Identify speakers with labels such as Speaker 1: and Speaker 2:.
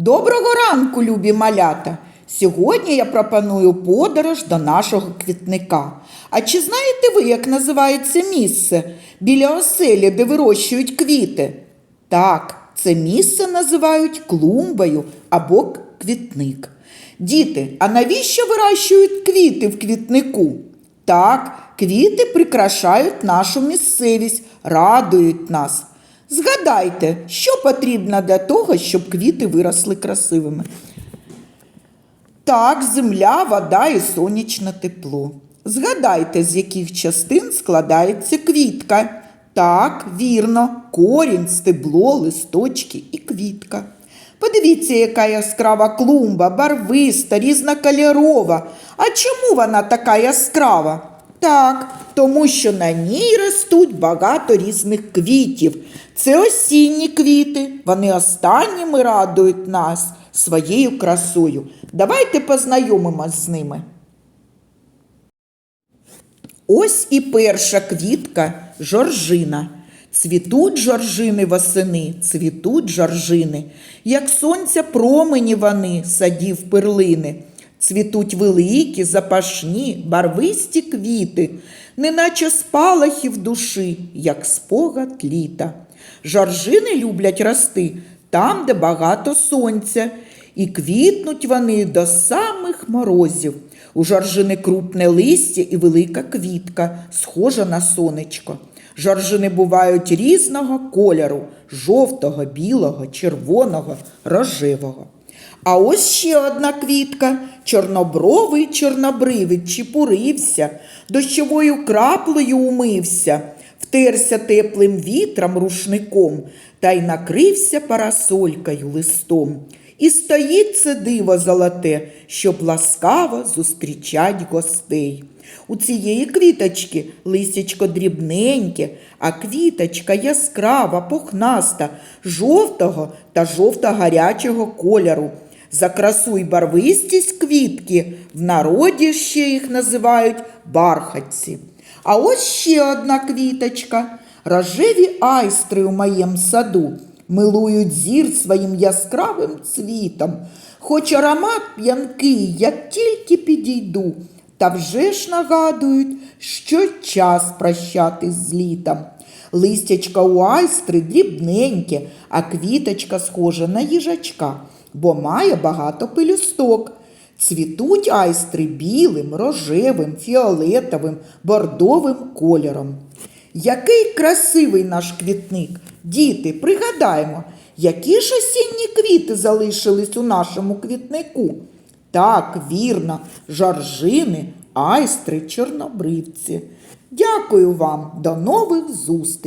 Speaker 1: Доброго ранку, любі малята! Сьогодні я пропоную подорож до нашого квітника. А чи знаєте ви, як називається місце біля оселі, де вирощують квіти? Так, це місце називають клумбою або квітник. Діти, а навіщо вирощують квіти в квітнику? Так, квіти прикрашають нашу місцевість, радують нас. Згадайте, що потрібно для того, щоб квіти виросли красивими. Так, земля, вода і сонячне тепло. Згадайте, з яких частин складається квітка. Так, вірно, корінь, стебло, листочки і квітка. Подивіться, яка яскрава клумба, барвиста, різнокольорова. А чому вона така яскрава? Так, тому що на ній ростуть багато різних квітів. Це осінні квіти. Вони останніми радують нас своєю красою. Давайте познайомимось з ними. Ось і перша квітка жоржина. Цвітуть жоржини восени, цвітуть жоржини, як сонця промені вони, садів перлини. Цвітуть великі, запашні, барвисті квіти, неначе спалахів душі, як спогад літа. Жоржини люблять рости там, де багато сонця, і квітнуть вони до самих морозів. У жоржини крупне листя і велика квітка, схожа на сонечко. Жоржини бувають різного кольору жовтого, білого, червоного, рожевого. А ось ще одна квітка чорнобровий чорнобривий чіпурився, дощовою краплею умився, втерся теплим вітром рушником та й накрився парасолькою листом. І стоїть це диво золоте, щоб ласкаво зустрічать гостей. У цієї квіточки листячко дрібненьке, а квіточка яскрава, пухнаста, жовтого та жовто-гарячого кольору. За красу й барвистість квітки в народі ще їх називають бархатці. А ось ще одна квіточка. Рожеві айстри у моєму саду милують зір своїм яскравим цвітом. Хоч аромат п'янкий, як тільки підійду, та вже ж нагадують, що час прощатись з літом. Листячка у айстри дрібненьке, а квіточка схожа на їжачка, бо має багато пелюсток. Цвітуть айстри білим, рожевим, фіолетовим, бордовим кольором. Який красивий наш квітник! Діти, пригадаємо, які ж осінні квіти залишились у нашому квітнику? Так, вірно, жаржини, айстри, чорнобривці. Дякую вам, до нових зустрічей!